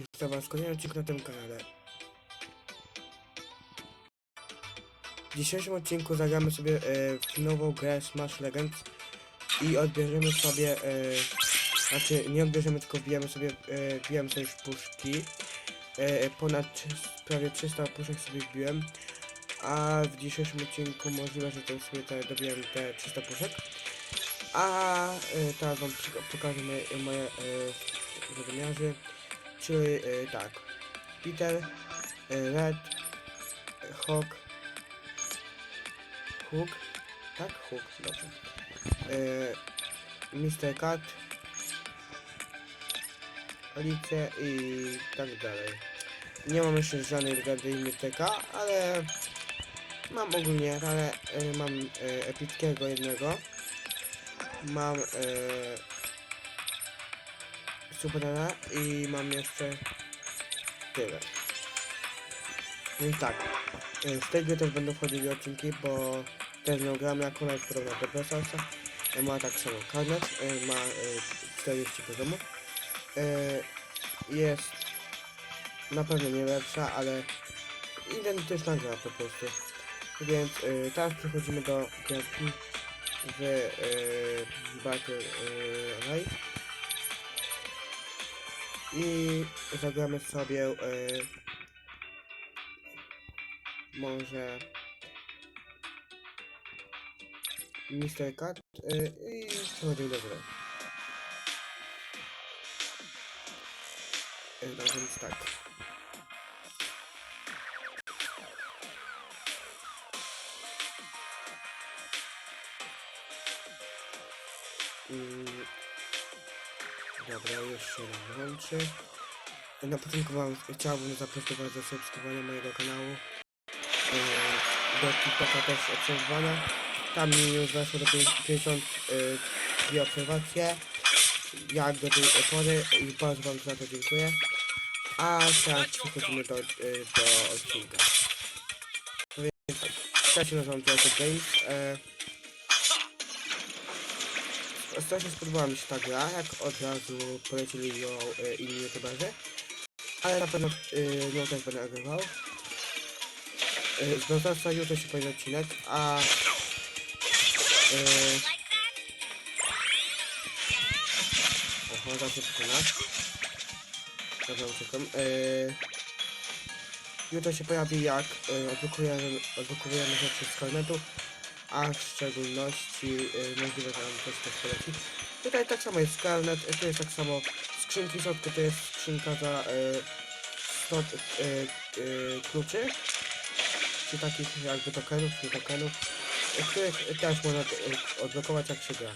Witam was w kolejnym odcinku na tym kanale. W dzisiejszym odcinku zagramy sobie e, w nową grę Smash Legends i odbierzemy sobie, e, znaczy nie odbierzemy, tylko wbijemy sobie, e, wbijemy sobie puszki. E, ponad prawie 300 puszek sobie wbiłem, a w dzisiejszym odcinku możliwe, że to sobie te, dobiłem te 300 puszek. A e, teraz wam pokażę moje, e, wymiarzy. Czyli e, tak. Peter, e, Red, Hawk, Hook, tak? Hook, dobrze. E, Mr. Cat, Alice i tak dalej. Nie mam jeszcze żadnej legendy Mr. ale mam ogólnie, ale e, mam epickiego jednego. Mam Superana i mam jeszcze tyle. I tak, e, z tej gry też będą wchodziły odcinki, bo też nią gramy, jest podobna do Ma tak samo karnet, e, ma e, 40 poziomów. E, Jest na pewno nie lepsza, ale identyczna gra po prostu. Więc teraz przechodzimy do gierki w Battle e, Royale i zagramy sobie e, może Mr. Cat e, i przechodzimy do gry. E, no więc tak. Mm, Dobra, już się włączy. Na początku wam chciałbym zaprosić was do subskrybowania mojego kanału. Yy, Do TikToka też obserwowania. Tam mi już weszło do 52 obserwacje. Jak do tej pory i bardzo wam za to dziękuję. A teraz przechodzimy do, yy, do odcinka. Więc tak, ja się nazywam Jacob Games. Strasznie spodobała mi się ta gra, jak od razu polecili ją e, inni youtuberzy. Ale na pewno e, nią też będę nagrywał. E, z jutro się pojawi odcinek, a... E, oho, się przekonać. Dobra, uciekam. E, jutro się pojawi jak e, odblokujemy, rzeczy z karnetu a w szczególności y, możliwe, że nam też poleci. Tutaj tak samo jest Scarlet, y, tu jest tak samo skrzynki w środku, to jest skrzynka za y, 100 y, kluczy, czy takich jakby tokenów, czy tokenów, których też można y, odblokować jak się gra.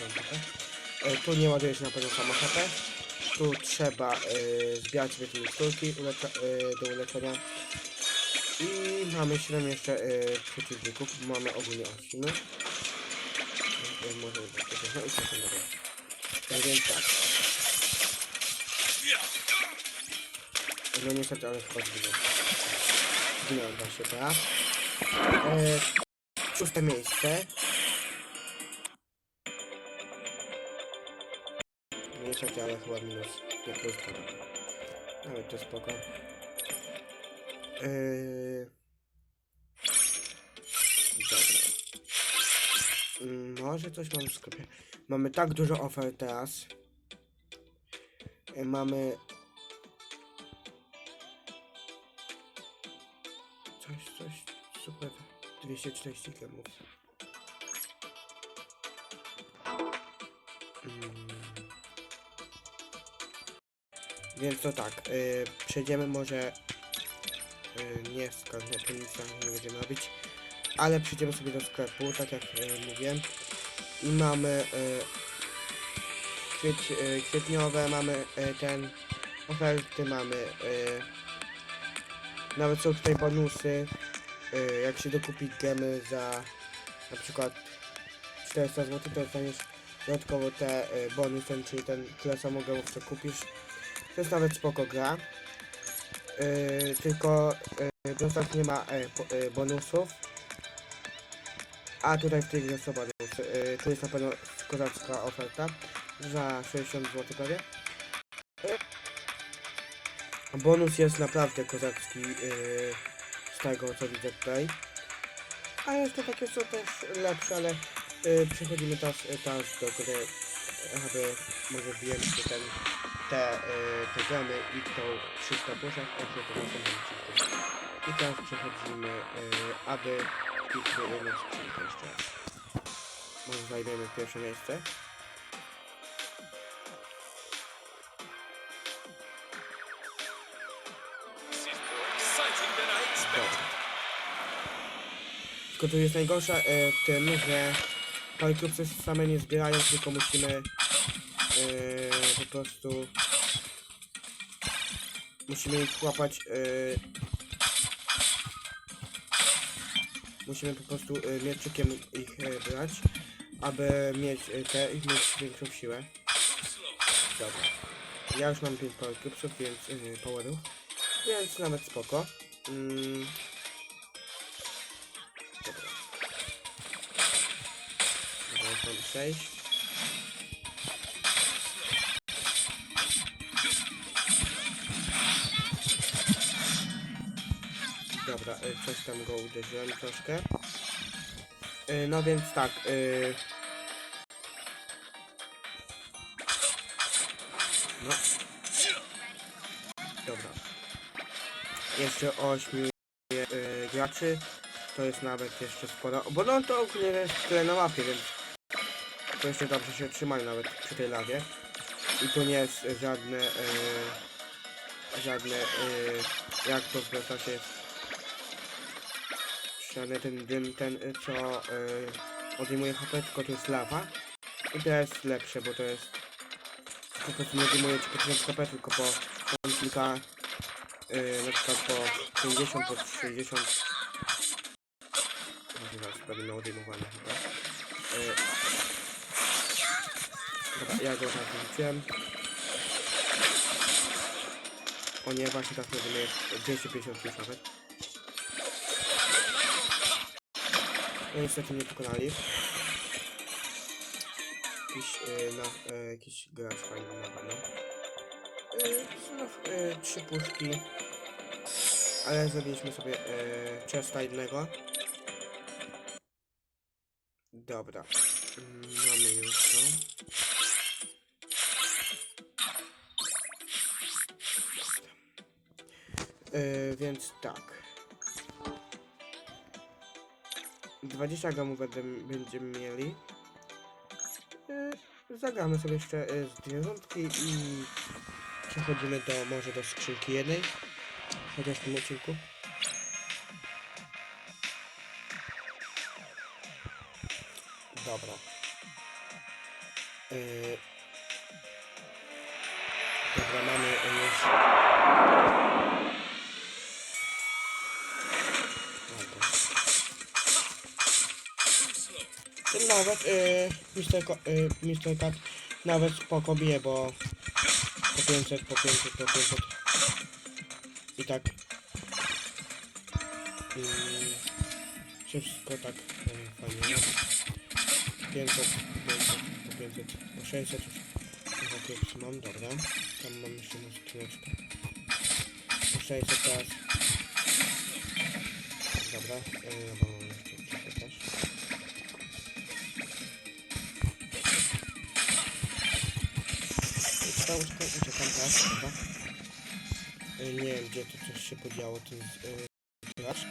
Dobra. Y, tu nie ładuje się na pewno samo HP. Tu trzeba y, zbierać sobie te do uleczenia. I mamy 7 jeszcze y, przeciwników. Mamy ogólnie 8. Y, może no i dobra. Tak więc tak. No niestety, ale chyba zginął. Zginąłem właśnie teraz. E, szóste miejsce. Niestety, ale chyba minus. Nie dwa. Nawet to spoko. Yy... Może coś mam w sklepie. Mamy tak dużo ofert teraz. Yy, Mamy... Coś, coś, super. 240 gemów. Mm. Więc to tak, yy, przejdziemy może y, nie z karnetu, nic tam nie będziemy robić, ale przyjdziemy sobie do sklepu, tak jak y, mówiłem i mamy kwieć, y, kwietniowe, mamy y, ten oferty, mamy y, nawet są tutaj bonusy, y, jak się dokupi gemy za na przykład 400 zł, to dostaniesz dodatkowo te y, bonusy, czyli ten tyle samo gemów co kupisz, to jest nawet spoko gra. Yy, tylko yy, dostaw nie ma e, e, bonusów. A tutaj w tej są bonusy. Yy, tu jest na pewno kozacka oferta za 60 zł prawie. Bonus jest naprawdę kozacki yy, z tego co widzę tutaj. A jeszcze takie są też lepsze, ale yy, przechodzimy teraz, yy, teraz do gry, aby może się ten, te, yy, te gemy i tą 300 puszek, także to na samym odcinku. I teraz przechodzimy, yy, aby sobie jedną skrzynkę jeszcze. Może zajmiemy pierwsze miejsce. Tylko tu jest najgorsza e, w tym, że Polycupsy same nie zbierają, tylko musimy e, po prostu musimy ich łapać e, musimy po prostu e, mieczykiem ich e, brać, aby mieć e, te i mieć większą siłę. Dobra. Ja już mam 5 Polycupsów, więc e, powerów, więc nawet spoko. Mm. Dobra. Dobra, już mam 6. coś tam go uderzyłem troszkę. Y, No więc tak, y, No. Dobra. Jeszcze 8 y, graczy. To jest nawet jeszcze sporo. Bo no to ogólnie jest tyle na mapie, więc to jeszcze dobrze się trzymają nawet przy tej lawie. I to nie jest y, żadne y, żadne y, jak to w Brasasie jest żadny ten dym, ten y, co y, odejmuje HP, tylko to jest lawa. I to jest lepsze, bo to jest po prostu nie odejmuje po 1000 HP, tylko po, po kilka y, na przykład po 50, po 60 może zaraz miał odejmowane chyba. Y, dobra, ja go tak wrzuciłem. O nie, właśnie tak jest 250 już nawet. No niestety nie pokonali. Jakiś, y, na, y, jakiś gracz fajny na pewno. Znów y, trzy puszki. Ale zrobiliśmy sobie y, chesta jednego. Dobra. Mamy już to. Y, więc tak. 20 gramów będziemy mieli. Y, zagramy sobie jeszcze y, z dwie rundki i przechodzimy do może do skrzynki jednej. Chociaż w tym odcinku. Dobra. Y, dobra, mamy już. Dobra. Ten nawet y, Mr. Ko, y, Mr. Nawet spoko bije, bo po 500, po 500, po 500 i tak y, wszystko tak y, fajnie robi. 500, 500, po 500, po 600 już pierwszy mam, dobra tam mam jeszcze jedną skrzyneczkę po 600 teraz dobra, y, Uciekam, uciekam, uciekam teraz, chyba. Y, Nie wiem, gdzie to coś się podziało, ten y, gracz.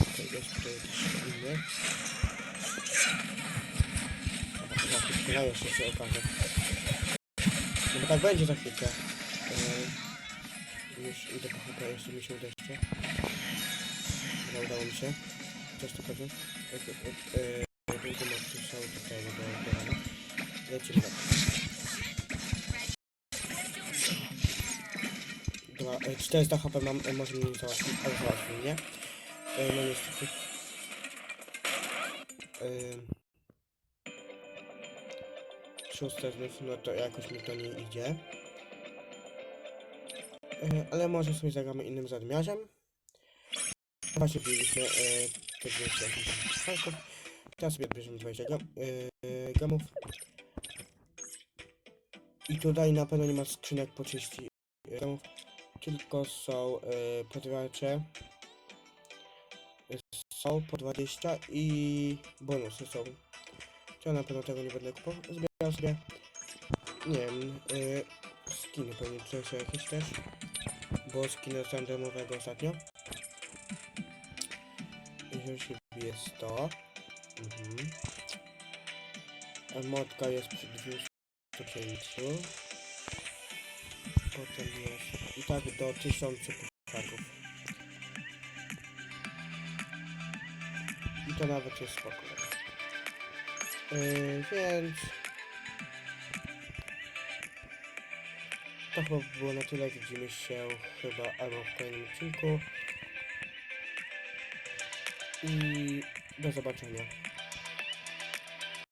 Okej, jest tutaj jakiś inny. Chyba tu tyle jeszcze się okaże. No bo tak będzie za chwilkę. Y, już idę po chyba, jeszcze mi się uda jeszcze. Dobra, udało mi się. Coś tu pewnie. Będę mógł słyszał tutaj do do rana. Lecimy dalej. Dobra, 400 HP mam, e, może mnie załatwić, ale załatwił mnie. E, No niestety. E, Szóste znów, no to jakoś mi to nie idzie. E, Ale może sobie zagramy innym zadmiarzem. Właśnie wbiliśmy e, te 280 franków. Teraz sobie bierzemy 20 gram, e, gramów. I tutaj na pewno nie ma skrzynek po 30 itemów, tylko są y, podgracze. Są po 20 i bonusy są. To na pewno tego nie będę kupował. Zbieram sobie, nie wiem, y, skiny pewnie są jakieś też. Bo skiny dostałem darmowego ostatnio. Jeżeli jest to. Mhm. Emotka jest przy 205. Potem jest i tak do 1000 puszczaków. I to nawet jest spoko. Yy, więc... To chyba by było na tyle. Widzimy się chyba albo w kolejnym odcinku. I do zobaczenia.